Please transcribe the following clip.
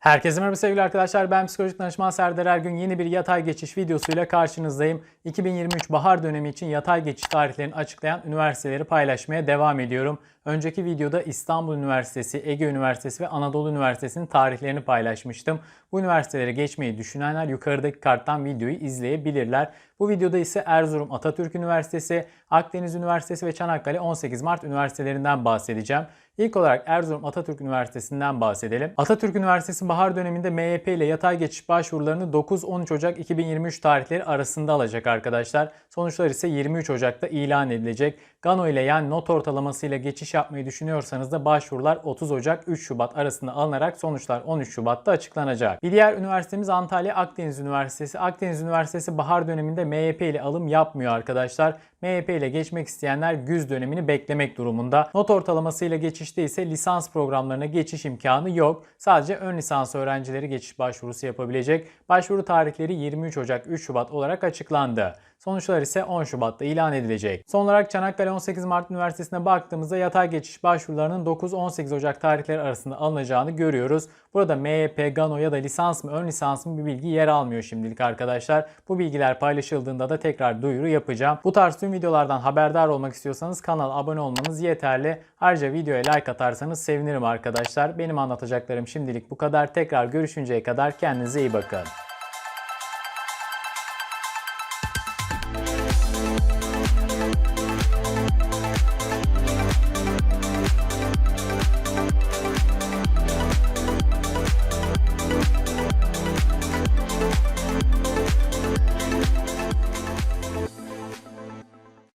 Herkese merhaba sevgili arkadaşlar. Ben psikolojik danışman Serdar Ergün. Yeni bir yatay geçiş videosuyla karşınızdayım. 2023 bahar dönemi için yatay geçiş tarihlerini açıklayan üniversiteleri paylaşmaya devam ediyorum. Önceki videoda İstanbul Üniversitesi, Ege Üniversitesi ve Anadolu Üniversitesi'nin tarihlerini paylaşmıştım. Bu üniversitelere geçmeyi düşünenler yukarıdaki karttan videoyu izleyebilirler. Bu videoda ise Erzurum Atatürk Üniversitesi, Akdeniz Üniversitesi ve Çanakkale 18 Mart üniversitelerinden bahsedeceğim. İlk olarak Erzurum Atatürk Üniversitesi'nden bahsedelim. Atatürk Üniversitesi bahar döneminde MYP ile yatay geçiş başvurularını 9-13 Ocak 2023 tarihleri arasında alacak arkadaşlar. Sonuçlar ise 23 Ocak'ta ilan edilecek. Gano ile yani not ortalamasıyla geçiş yapmayı düşünüyorsanız da başvurular 30 Ocak 3 Şubat arasında alınarak sonuçlar 13 Şubat'ta açıklanacak. Bir diğer üniversitemiz Antalya Akdeniz Üniversitesi. Akdeniz Üniversitesi bahar döneminde MYP ile alım yapmıyor arkadaşlar. MYP ile geçmek isteyenler güz dönemini beklemek durumunda. Not ortalamasıyla geçişte ise lisans programlarına geçiş imkanı yok. Sadece ön lisans öğrencileri geçiş başvurusu yapabilecek. Başvuru tarihleri 23 Ocak 3 Şubat olarak açıklandı. Sonuçlar ise 10 Şubat'ta ilan edilecek. Son olarak Çanakkale 18 Mart Üniversitesi'ne baktığımızda yatay geçiş başvurularının 9-18 Ocak tarihleri arasında alınacağını görüyoruz. Burada MYP, GANO ya da lisans mı ön lisans mı bir bilgi yer almıyor şimdilik arkadaşlar. Bu bilgiler paylaşıldığında da tekrar duyuru yapacağım. Bu tarz tüm videolardan haberdar olmak istiyorsanız kanala abone olmanız yeterli. Ayrıca videoya like atarsanız sevinirim arkadaşlar. Benim anlatacaklarım şimdilik bu kadar. Tekrar görüşünceye kadar kendinize iyi bakın.